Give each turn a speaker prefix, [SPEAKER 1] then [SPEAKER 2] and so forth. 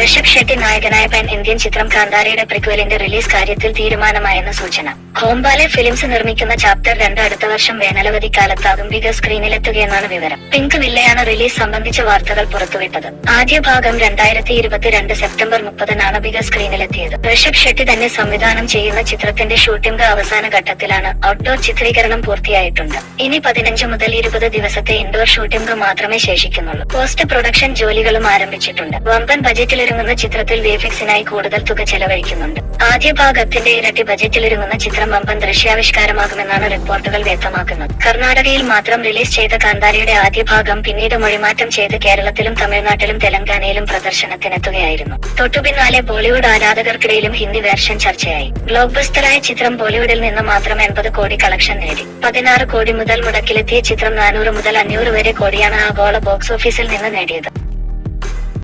[SPEAKER 1] ഋഷഭ് ഷെട്ടി നായകനായ pan Indian ചിത്രം കാന്താരയുടെ പ്രിക്വലിന്റെ release കാര്യത്തിൽ തീരുമാനമായെന്ന സൂചന. ഹോംബാലെ ഫിലിംസ് നിർമ്മിക്കുന്ന ചാപ്റ്റർ രണ്ട് അടുത്ത വർഷം വേനലവധി കാലത്ത് ബിഗ് സ്ക്രീനിലെത്തുകയെന്നാണ് വിവരം. പിങ്ക് വില്ലയാണ് റിലീസ് സംബന്ധിച്ച വാർത്തകൾ പുറത്തുവിട്ടത്. ആദ്യ ഭാഗം രണ്ടായിരത്തി ഇരുപത്തിരണ്ട് സെപ്റ്റംബർ മുപ്പതിനാണ് ബിഗ് സ്ക്രീനിലെത്തിയത് ഋഷഭ് ഷെട്ടി തന്നെ സംവിധാനം ചെയ്യുന്ന ചിത്രത്തിന്റെ ഷൂട്ടിംഗ് അവസാന ഘട്ടത്തിലാണ് ഔട്ട്ഡോർ ചിത്രീകരണം പൂർത്തിയായിട്ടുണ്ട്. ഇനി പതിനഞ്ച് മുതൽ ഇരുപത് ദിവസത്തെ ഇൻഡോർ ഷൂട്ടിംഗ് മാത്രമേ ശേഷിക്കുന്നുള്ളൂ. പോസ്റ്റ് പ്രൊഡക്ഷൻ ജോലികളും ആരംഭിച്ചിട്ടുണ്ട്. വമ്പൻ ബജറ്റിലിറങ്ങുന്ന ചിത്രത്തിൽ വിഎഫ്എക്സിനായി കൂടുതൽ തുക ചെലവഴിക്കുന്നുണ്ട്. ആദ്യ ഭാഗത്തിന്റെ ഇരട്ടി ബജറ്റിലൊരുങ്ങുന്ന ചിത്രം വമ്പൻ ദൃശ്യാവിഷ്കാരമാകുമെന്നാണ് റിപ്പോർട്ടുകൾ വ്യക്തമാക്കുന്നത്. കർണാടകയിൽ മാത്രം റിലീസ് ചെയ്ത കാന്താരയുടെ ആദ്യ ഭാഗം പിന്നീട് മൊഴിമാറ്റം ചെയ്ത് കേരളത്തിലും തമിഴ്നാട്ടിലും തെലങ്കാനയിലും പ്രദർശനത്തിനെത്തുകയായിരുന്നു. തൊട്ടുപിന്നാലെ ബോളിവുഡ് ആരാധകർക്കിടയിലും ഹിന്ദി വേർഷൻ ചർച്ചയായി. ബ്ലോക്ക് ബസ്റ്ററായ ചിത്രം ബോളിവുഡിൽ നിന്ന് മാത്രം എൺപത് കോടി കളക്ഷൻ നേടി. പതിനാറ് കോടി മുതൽ മുടക്കിലെത്തിയ ചിത്രം നാനൂറ് മുതൽ അഞ്ഞൂറ് വരെ കോടിയാണ് ആഗോള ബോക്സ് ഓഫീസിൽ നിന്ന് നേടിയത്.